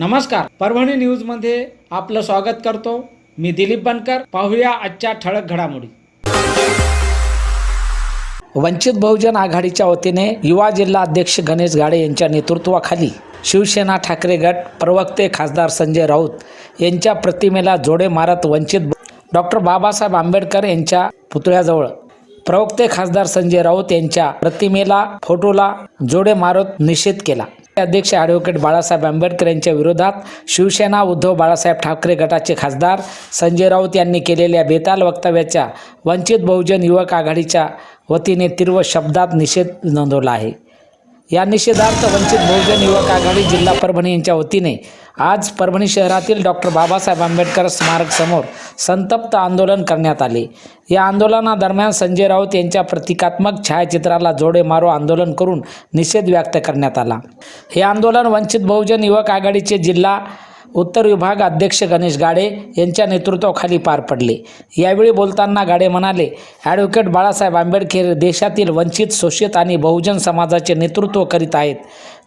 नमस्कार. परभणी न्यूजमध्ये आपलं स्वागत करतो. मी दिलीप बनकर. पाहूया आजच्या ठळक घडामोडी. वंचित बहुजन आघाडीच्या वतीने युवा जिल्हा अध्यक्ष गणेश गाडे यांच्या नेतृत्वाखाली शिवसेना ठाकरे गट प्रवक्ते खासदार संजय राऊत यांच्या प्रतिमेला जोडे मारत वंचित डॉक्टर बाबासाहेब आंबेडकर यांच्या पुतळ्याजवळ प्रवक्ते खासदार संजय राऊत यांच्या प्रतिमेला फोटोला जोडे मारत निषेध केला. अध्यक्ष ॲडव्होकेट बाळासाहेब आंबेडकर यांच्या विरोधात शिवसेना उद्धव बाळासाहेब ठाकरे गटाचे खासदार संजय राऊत यांनी केलेल्या बेताल वक्तव्याच्या वंचित बहुजन युवक आघाडीच्या वतीने तीव्र शब्दात निषेध नोंदवला आहे. या निषेधार्थ वंचित बहुजन युवक आघाडी जिल्हा परभणी यांच्या वतीने आज परभणी शहरातील डॉक्टर बाबासाहेब आंबेडकर स्मारक समोर संतप्त आंदोलन करण्यात आले. या आंदोलनादरम्यान संजय राऊत यांच्या प्रतिकात्मक छायाचित्राला जोडे मारो आंदोलन करून निषेध व्यक्त करण्यात आला. हे आंदोलन वंचित बहुजन युवक आघाडीचे जिल्हा उत्तर विभाग अध्यक्ष गणेश गाडे यांच्या नेतृत्वाखाली पार पडले. यावेळी बोलताना गाडे म्हणाले ॲडव्होकेट बाळासाहेब आंबेडकर देशातील वंचित शोषित आणि बहुजन समाजाचे नेतृत्व करीत आहेत.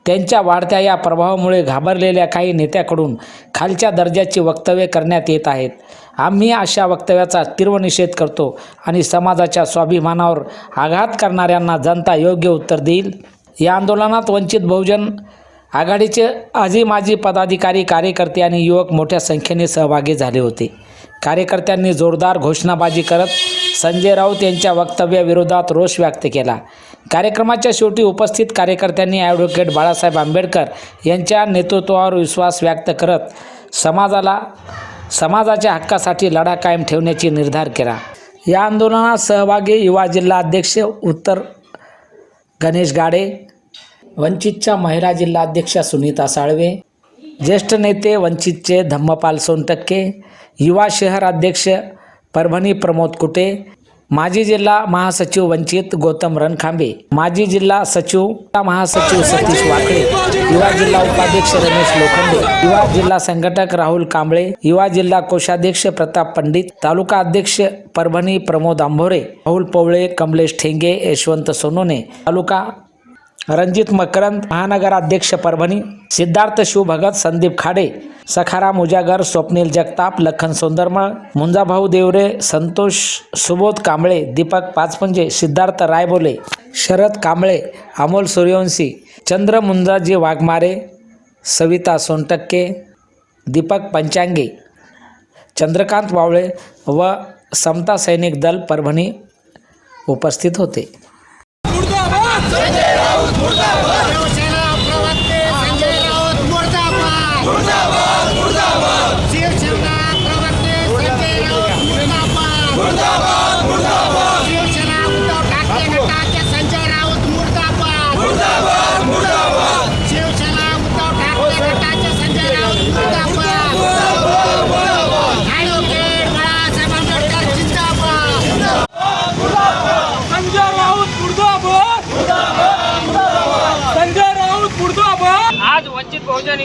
त्यांच्या वाढत्या या प्रभावामुळे घाबरलेल्या काही नेत्याकडून खालच्या दर्जाची वक्तव्ये करण्यात येत आहेत. आम्ही अशा वक्तव्याचा तीव्र निषेध करतो आणि समाजाच्या स्वाभिमानावर आघात करणाऱ्यांना जनता योग्य उत्तर देईल. या आंदोलनात वंचित बहुजन आघाडीचे आजी माजी पदाधिकारी कार्यकर्ते आणि युवक मोठ्या संख्येने सहभागी झाले होते. कार्यकर्त्यांनी जोरदार घोषणाबाजी करत संजय राऊत यांच्या वक्तव्याविरोधात रोष व्यक्त केला. कार्यक्रमाच्या शेवटी उपस्थित कार्यकर्त्यांनी ॲडव्होकेट बाळासाहेब आंबेडकर यांच्या नेतृत्वावर विश्वास व्यक्त करत समाजाला समाजाच्या हक्कासाठी लढा कायम ठेवण्याची निर्धार केला. या आंदोलनात सहभागी युवा जिल्हा अध्यक्ष उत्तर गणेश गाडे वंचितच्या महिला जिल्हाध्यक्षा सुनीता साळवे ज्येष्ठ नेते वंचितचे धम्मपाल सोनटक्के युवा शहर अध्यक्ष परभणी प्रमोद कुटे माजी जिल्हा महासचिव वंचित गौतम रणखांबे माजी जिल्हा सचिव महासचिव सतीश वाकळे युवा जिल्हा उपाध्यक्ष रमेश लोखंडे युवा जिल्हा संघटक राहुल कांबळे युवा जिल्हा कोषाध्यक्ष प्रताप पंडित तालुका अध्यक्ष परभणी प्रमोद आंभोरे राहुल पवळे कमलेश ठेंगे यशवंत सोनोने तालुका रणजित मकरंद महानगराध्यक्ष परभणी सिद्धार्थ शिवभगत संदीप खाडे सखाराम उजागर स्वप्नील जगताप लखन सोंदरमळ मुंजाभाऊ देवरे संतोष सुबोध कांबळे दीपक पाचपंजे सिद्धार्थ रायबोले शरद कांबळे अमोल सूर्यवंशी चंद्र मुंजाजी वाघमारे सविता सोनटक्के दीपक पंचांगे चंद्रकांत वावळे व समता सैनिक दल परभणी उपस्थित होते शिवसेना प्रवक्ते संजय राऊत मुर्दाबाद शिवसेना प्रवक्ते संजय राऊत मुर्दाबाद शिवसेना उद्धव ठाकरे गटाचे संजय राऊत मुर्दाबाद शिवसेना उद्धव ठाकरे गटाचे संजय राऊत मुर्दाबाद ॲडव्होकेट बाळासाहेब आंबेडकर जिंदाबाद संजय राऊत मुर्दाबाद संजय राऊत मुर्दाबाद आज वंचित बहुजन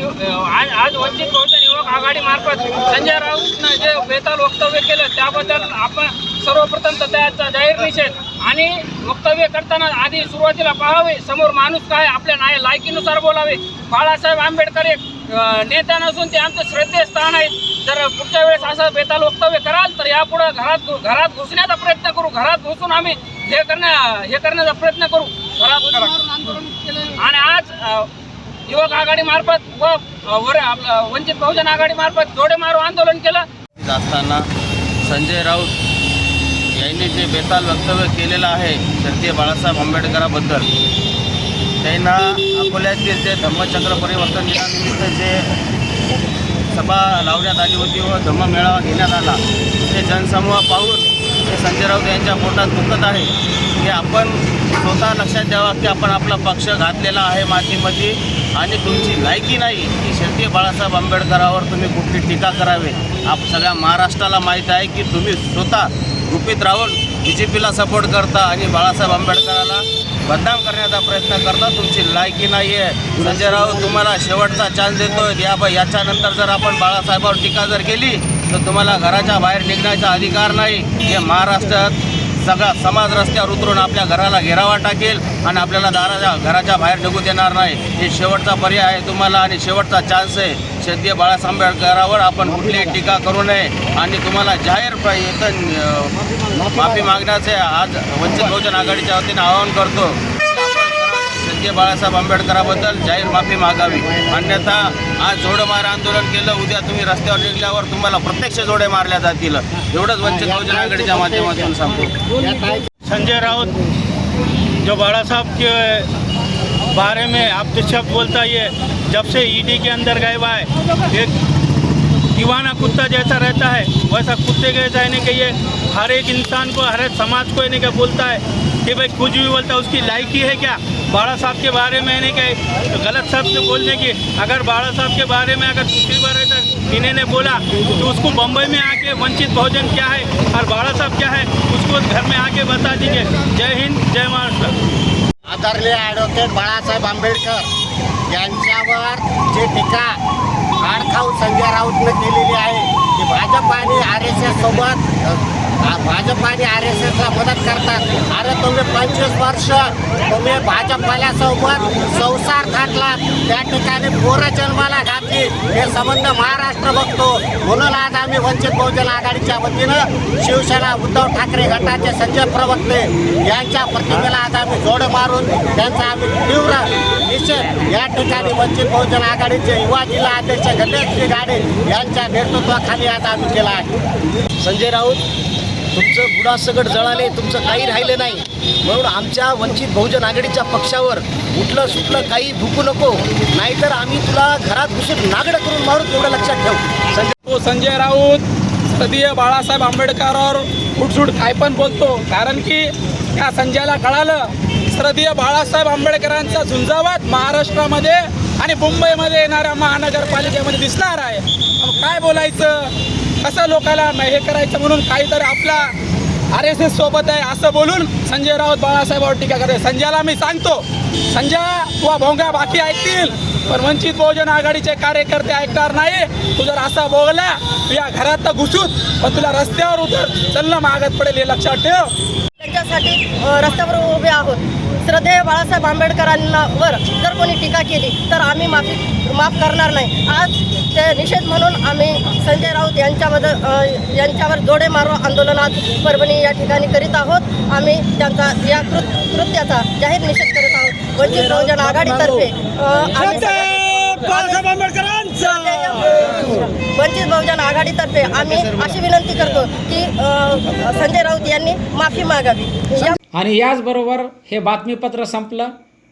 आज आज वंचित बहुजन युवक आघाडी मार्फत संजय राऊतनं जे बेताल वक्तव्य केलं त्याबद्दल आपण सर्वप्रथम तर त्याचा जाहीर निषेध आणि वक्तव्य करताना आधी सुरुवातीला पाहावे समोर माणूस काय आपल्या नाय लायकीनुसार बोलावे. बाळासाहेब आंबेडकर एक अं, नेता नसून ते आमचं श्रद्धेय स्थान आहे. जर पुढच्या वेळेस असं बेताल वक्तव्य कराल तर यापुढे घरात घरात घुसण्याचा प्रयत्न करू घरात घुसून आम्ही हे करण्या हे करण्याचा प्रयत्न करू. घरात आणि आज युवक आघाडी मार्फत व वर वंचित बहुजन आघाडी मार्फत जोडे मारो आंदोलन केलं. असताना संजय राऊत यांनी जे बेताल वक्तव्य केलेलं आहे श्रद्धेय बाळासाहेब आंबेडकराबद्दल त्यांना अकोल्यातील जे धम्मचक्र परिवर्तन दिनानिमित्त जे सभा लावण्यात आली होती व धम्म मेळावा घेण्यात आला ते जनसमूह पाहून हे संजय राऊत यांच्या पोटात दुखत आहे की आपण स्वतः लक्षात द्यावा की आपण आपला पक्ष घातलेला आहे मातीमध्ये. आणि तुमची लायकी नाही की शेती बाळासाहेब आंबेडकरावर तुम्ही कुठली टीका करावे. आप सगळ्या महाराष्ट्राला माहीत आहे की तुम्ही स्वतः गुपित राहून बी जे पीला सपोर्ट करता आणि बाळासाहेब आंबेडकराला बदनाम करण्याचा प्रयत्न करता तुमची लायकी नाही आहे. संजय राऊत तुम्हाला शेवटचा चान्स देतोय. या याच्यानंतर जर आपण बाळासाहेबावर टीका जर केली तर तुम्हाला घराच्या बाहेर निघण्याचा अधिकार नाही. हे महाराष्ट्रात सगळा समाज रस्त्यावर उतरून आपल्या घराला घेरावा टाकेल आणि आपल्याला दाराच्या घराच्या बाहेर निघू देणार नाही. हे शेवटचा पर्याय आहे तुम्हाला आणि शेवटचा चान्स आहे. श्रद्धेय बाळासाहेब आंबेडकरावर आपण कुठलीही टीका करू नये. आणि तुम्हाला जाहीर माफी मागण्याचे आज वंचित बहुजन आघाडीच्या वतीने आवाहन करतो. संजय बाळासाहेब आंबेडकराबद्दल जाहीर माफी मागावी. अन्यथा आज जोडमार आंदोलन केलं उद्या तुम्ही रस्त्यावर निघल्यावर तुम्हाला प्रत्यक्ष जोडे मारल्या जातील. एवढंच वंचित बहुजन आघाडीच्या माध्यमातून सांगतो. संजय राउत जो बाड़ा साहब के बारे में आप जो शब्द बोलता ये जब से ईडी के अंदर गए हुआ है एक दीवाना कुत्ता जैसा रहता है वैसा कुत्ते के नहीं कि ये हर एक इंसान को हर एक समाज को इन्हें क्या बोलता है? कि भाई कुछ भी बोलता है, उसकी लायकी है क्या? बाड़ा साहब के बारे में इन्हें क्या गलत शब्द बोलने की। अगर बाड़ा साहब के बारे में अगर दूसरी बार ऐसा इन्हें ने बोला तो उसको बम्बई में आके वंचित भोजन क्या है? और बाड़ा साहब क्या है? उसको घर में आके बता दीजिए। जय हिंद, जय महाराष्ट्र। आदरणीय ॲडव्होकेट बाळासाहेब आंबेडकर यांच्यावर टीका आडखाऊ संजय राऊतनं केलेली आहे, की भाजप आणि आर एस एस सोबत भाजप आणि आर एस एसला मदत करतात. अरे तुम्ही पंचवीस वर्ष तुम्ही भाजपवाल्यासोबत संसार थाटला त्या ठिकाणी पोरं जन्माला घातली. हे संबंध महाराष्ट्र बघतो. म्हणून आज आम्ही वंचित बहुजन आघाडीच्या वतीनं शिवसेना उद्धव ठाकरे गटाचे संजय प्रवक्ते यांच्या प्रतिमेला आज आम्ही जोड मारून त्यांचा आम्ही तीव्र निषेध. या ठिकाणी वंचित बहुजन आघाडीचे युवा जिल्हा अध्यक्ष गणेशजी गाडे यांच्या नेतृत्वाखाली आज आम्ही केला आहे. संजय राऊत तुमचं बुडासकट जळाले तुमचं काही राहिलं नाही. म्हणून आमच्या वंचित बहुजन आघाडीच्या पक्षावर उठलं सुटलं काही भुकू नको. नाहीतर आम्ही तुला घरात घुसून नागडं करून मारू तेवढं लक्षात ठेव. संजय हो, संजय राऊत श्रद्धेय बाळासाहेब आंबेडकरावर फुटसूट काय पण बोलतो. कारण की त्या संजयला कळालं श्रद्धेय बाळासाहेब आंबेडकरांचा झुंजावात महाराष्ट्रामध्ये आणि मुंबईमध्ये येणाऱ्या महानगरपालिकेमध्ये दिसणार आहे. मग काय बोलायचं? कसं लोकाला हे करायचं म्हणून काहीतरी आपला आर एस एस सोबत आहे असं बोलून संजय राऊत बाळासाहेबावर टीका करते संजयला मी सांगतो. संजय तुला भोंगा बाकी ऐकतील. पण वंचित बहुजन आघाडीचे कार्यकर्ते ऐकणार नाही. तू जर असा बोगला तू या घरात तर घुसूत पण तुला रस्त्यावर उतर चलणं मागत पडेल हे लक्षात ठेव. त्यांच्यासाठी रस्त्यावर उभे आहोत. श्रद्धेय बाळासाहेब आंबेडकरांवर जर कोणी टीका केली तर आम्ही माफी माफ करणार नाही. आज ते निषेध म्हणून आम्ही संजय राऊत अ, यांच्यावर जोडे मारो आंदोलन आज परभणी या ठिकाणी करीत आहोत. आम्ही त्यांचा या कृत कृत्याचा जाहीर निषेध करीत आहोत. वंचित बहुजन आघाडीतर्फे वंचित बहुजन आघाडीतर्फे आम्ही अशी विनंती करतो की संजय राऊत यांनी माफी मागावी. आणि याचबरोबर हे बातमीपत्र संपलं.